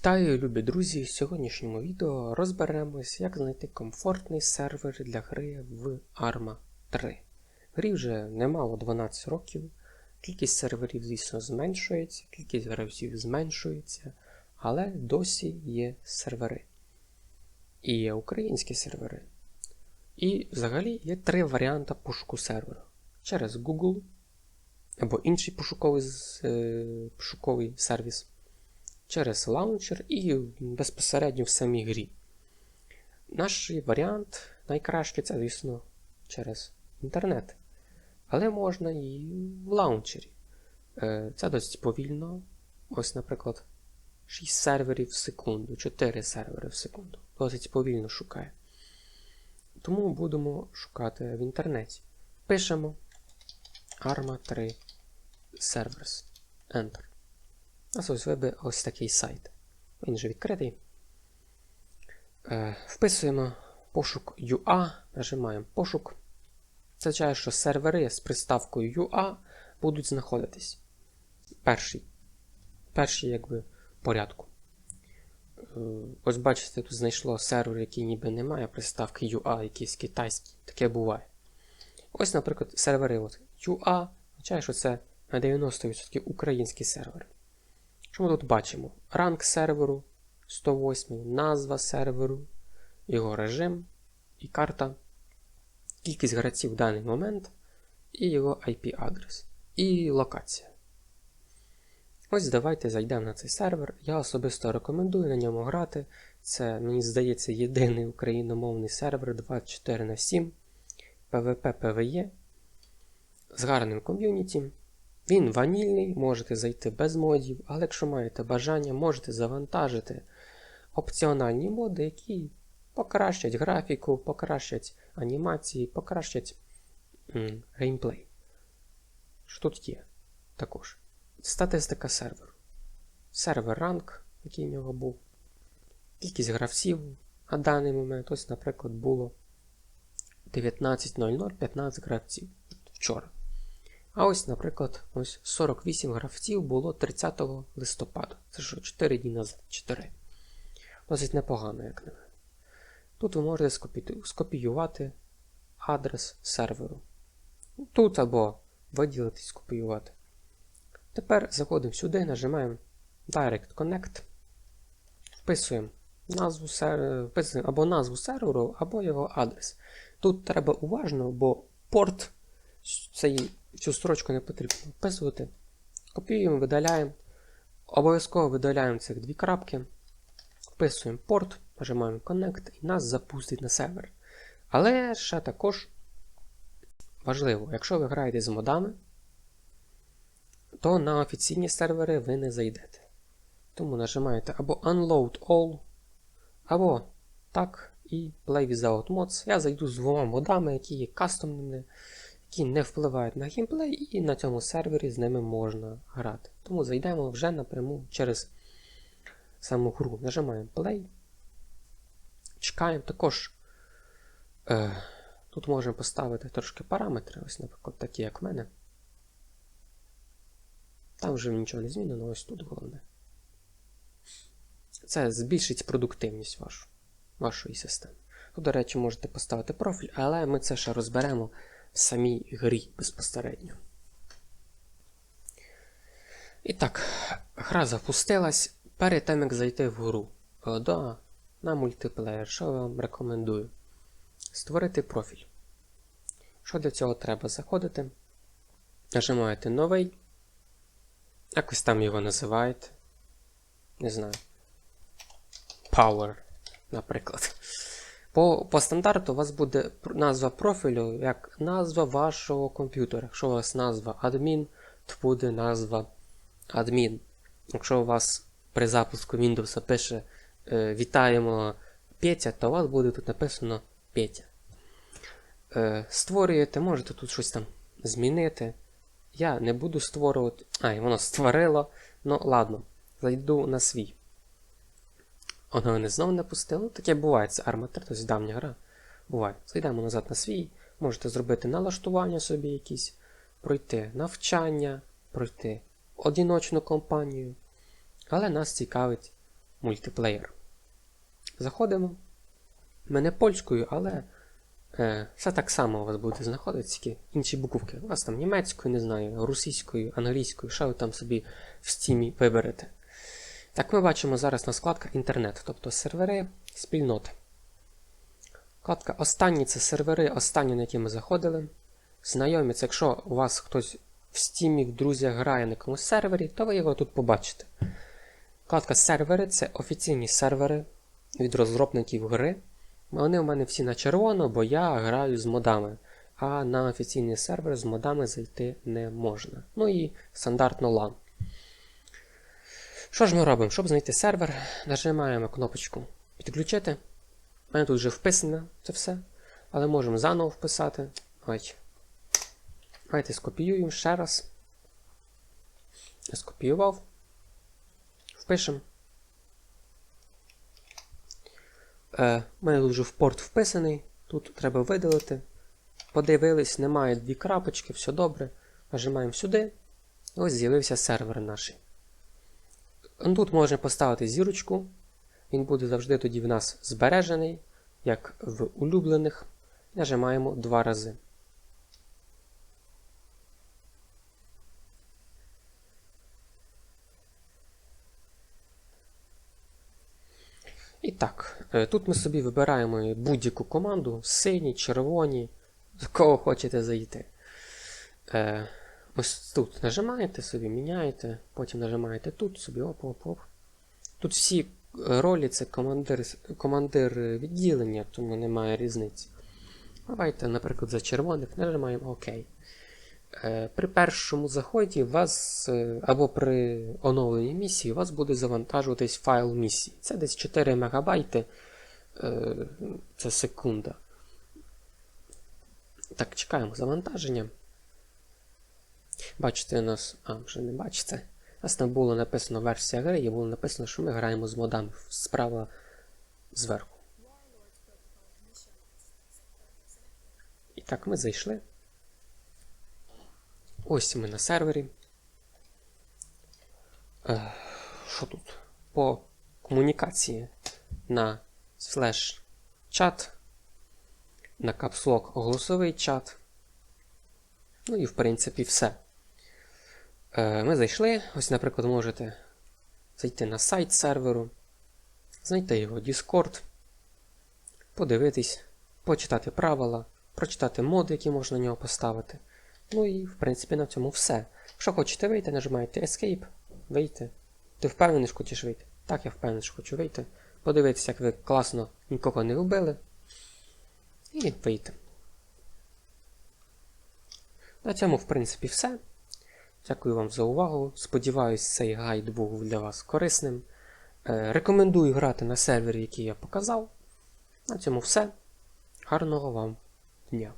Вітаю, любі друзі! В сьогоднішньому відео розберемось, як знайти комфортний сервер для гри в Arma 3. Грі вже немало 12 років, кількість серверів, звісно, зменшується, кількість гравців зменшується, але досі є сервери. І є українські сервери. І взагалі є три варіанти пошуку серверу: через Google або інший пошуковий, е, пошуковий сервіс через лаунчер і безпосередньо в самій грі. Наш варіант найкращий це, звісно, через інтернет. Але можна і в лаунчері. Е, Це досить повільно. Ось, наприклад, 6 серверів в секунду, 4 сервери в секунду. Досить повільно шукає. Тому будемо шукати в інтернеті. Пишемо Arma 3 Servers. Enter. Нас ось вибе ось такий сайт. Він вже відкритий. Е, вписуємо пошук UA, нажимаємо пошук. Це означає, що сервери з приставкою UA будуть знаходитись. Перший. Перший, якби, порядку. Е, ось бачите, тут знайшло сервер, який ніби не має приставки UA, якийсь китайський. Таке буває. Ось, наприклад, сервери от UA, означає, що це на 90% український сервер. Що ми тут бачимо? Ранг серверу 108, назва серверу, його режим і карта, кількість гравців в даний момент, і його IP-адрес, і локація. Ось давайте зайдемо на цей сервер. Я особисто рекомендую на ньому грати. Це, мені здається, єдиний україномовний сервер 24 на 7 PvP PvE з гарним ком'юніті. Він ванільний, можете зайти без модів, але якщо маєте бажання, можете завантажити опціональні моди, які покращать графіку, покращать анімації, покращать геймплей. Що тут є також? Статистика серверу. Сервер ранг, який в нього був. Кількість гравців на даний момент, ось, наприклад, було 19.00 15 гравців вчора. А ось, наприклад, ось 48 гравців було 30 листопада. Це що 4 дні назад. 4. Досить непогано, як на мене. Тут ви можете скопіювати адрес серверу. Тут або виділити скопіювати. Тепер заходимо сюди, нажимаємо Direct Connect, вписуємо назву сер... вписуємо або назву серверу, або його адрес. Тут треба уважно, бо порт цей, цю строчку не потрібно вписувати. Копіюємо, видаляємо. Обов'язково видаляємо цих дві крапки. Вписуємо порт, нажимаємо Connect і нас запустить на сервер. Але ще також важливо, якщо ви граєте з модами, то на офіційні сервери ви не зайдете. Тому нажимаєте або Unload All, або так і Play Without Mods. Я зайду з двома модами, які є кастомними, які не впливають на геймплей, і на цьому сервері з ними можна грати. Тому зайдемо вже напряму через саму гру. Нажимаємо Play. Чекаємо. Також е, тут можемо поставити трошки параметри, ось, наприклад, такі, як в мене. Там вже нічого не змінено, ось тут головне. Це збільшить продуктивність вашу, вашої системи. До речі, можете поставити профіль, але ми це ще розберемо в самій грі безпосередньо. І так, гра запустилась. Перед тим, як зайти в гру да, на мультиплеєр, що я вам рекомендую? Створити профіль. Що для цього треба? Заходити, нажимаєте новий. Якось там його називаєте. Не знаю. Power, наприклад. По, по стандарту у вас буде назва профілю як назва вашого комп'ютера. Якщо у вас назва адмін, то буде назва адмін. Якщо у вас при запуску Windows пише е, Вітаємо Петя, то у вас буде тут написано Петя. Е, створюєте, можете тут щось там змінити. Я не буду створювати. А, і воно створило. Ну, ладно, зайду на свій. Воно мене знову не пустило. Таке буває, це Arma 3, тобто давня гра. Буває. Зайдемо назад на свій. Можете зробити налаштування собі якісь, пройти навчання, пройти одиночну компанію. Але нас цікавить мультиплеєр. Заходимо. Ми не польською, але е, все так само у вас буде знаходитися, тільки інші буковки. У вас там німецькою, не знаю, російською, англійською, що ви там собі в стімі виберете. Так, ми бачимо зараз на складка інтернет, тобто сервери, спільноти. Вкладка останні це сервери, останні, на які ми заходили. Знайомі, це якщо у вас хтось в стімі, в друзях грає на якомусь сервері, то ви його тут побачите. Вкладка сервери це офіційні сервери від розробників гри. Вони у мене всі на червоно, бо я граю з модами. А на офіційний сервер з модами зайти не можна. Ну і стандартно LAN. Що ж ми робимо? Щоб знайти сервер, нажимаємо кнопочку Підключити. У мене тут вже вписано це все. Але можемо заново вписати. Ой. Давайте скопіюємо ще раз. Скопіював. Впишемо. Е, У мене тут вже в порт вписаний. Тут треба видалити. Подивились, немає дві крапочки, все добре. Нажимаємо сюди. Ось з'явився сервер наш. Тут можна поставити зірочку. Він буде завжди тоді в нас збережений, як в улюблених. Нажимаємо два рази. І так, е, тут ми собі вибираємо будь-яку команду, сині, червоні, з кого хочете зайти. Е, Ось тут нажимаєте собі, міняєте, потім нажимаєте тут собі оп-оп-оп. Тут всі ролі це командир, командир відділення, тому немає різниці. Давайте, наприклад, за червоних нажимаємо ОК. Е, При першому заході вас, е, або при оновленні місії, у вас буде завантажуватись файл місії. Це десь 4 МБ, е, це секунда. Так, чекаємо завантаження. Бачите, нас. А, вже не бачите. У нас там було написано версія гри, і було написано, що ми граємо з модами справа зверху. І так, ми зайшли. Ось ми на сервері. Е, Що тут? По комунікації на слеш чат, на капслок голосовий чат. Ну і в принципі все. Е, Ми зайшли. Ось, наприклад, можете зайти на сайт серверу, знайти його Discord, подивитись, почитати правила, прочитати моди, які можна на нього поставити. Ну і, в принципі, на цьому все. Якщо хочете вийти, нажимаєте Escape, вийти. Ти впевнений, що хочеш вийти? Так, я впевнений, що хочу вийти. Подивитися, як ви класно нікого не вбили. І вийти. На цьому, в принципі, все. Дякую вам за увагу. Сподіваюсь, цей гайд був для вас корисним. Е, Рекомендую грати на сервері, який я показав. На цьому все. Гарного вам дня!